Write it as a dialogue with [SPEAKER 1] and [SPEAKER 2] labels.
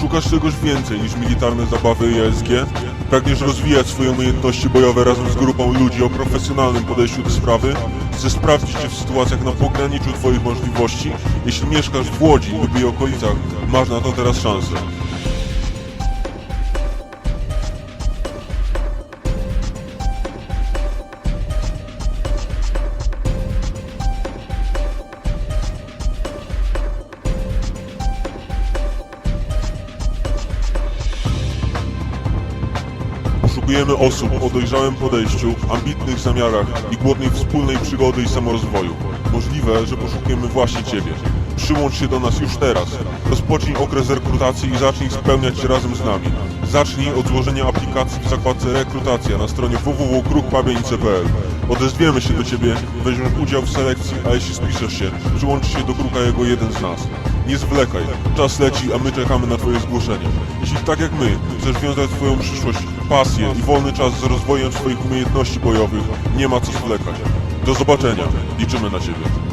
[SPEAKER 1] Szukasz czegoś więcej niż militarne zabawy ESG? Pragniesz rozwijać swoje umiejętności bojowe razem z grupą ludzi o profesjonalnym podejściu do sprawy? Chcesz sprawdzić się w sytuacjach na pograniczu Twoich możliwości? Jeśli mieszkasz w Łodzi lub jej okolicach, masz na to teraz szansę. Poszukujemy osób o dojrzałym podejściu, ambitnych zamiarach i głodnej wspólnej przygody i samorozwoju. Możliwe, że poszukujemy właśnie Ciebie. Przyłącz się do nas już teraz. Rozpocznij okres rekrutacji i zacznij spełniać razem z nami. Zacznij od złożenia aplikacji w zakładce rekrutacja na stronie www.krukpamięć.pl. Odezwiemy się do Ciebie, weźmiesz udział w selekcji, a jeśli spiszesz się, przyłączysz się do Kruka jako jeden z nas. Nie zwlekaj, czas leci, a my czekamy na Twoje zgłoszenie. Jeśli tak jak my, chcesz wiązać Twoją przyszłość, pasję i wolny czas z rozwojem swoich umiejętności bojowych, nie ma co zwlekać. Do zobaczenia, liczymy na Ciebie.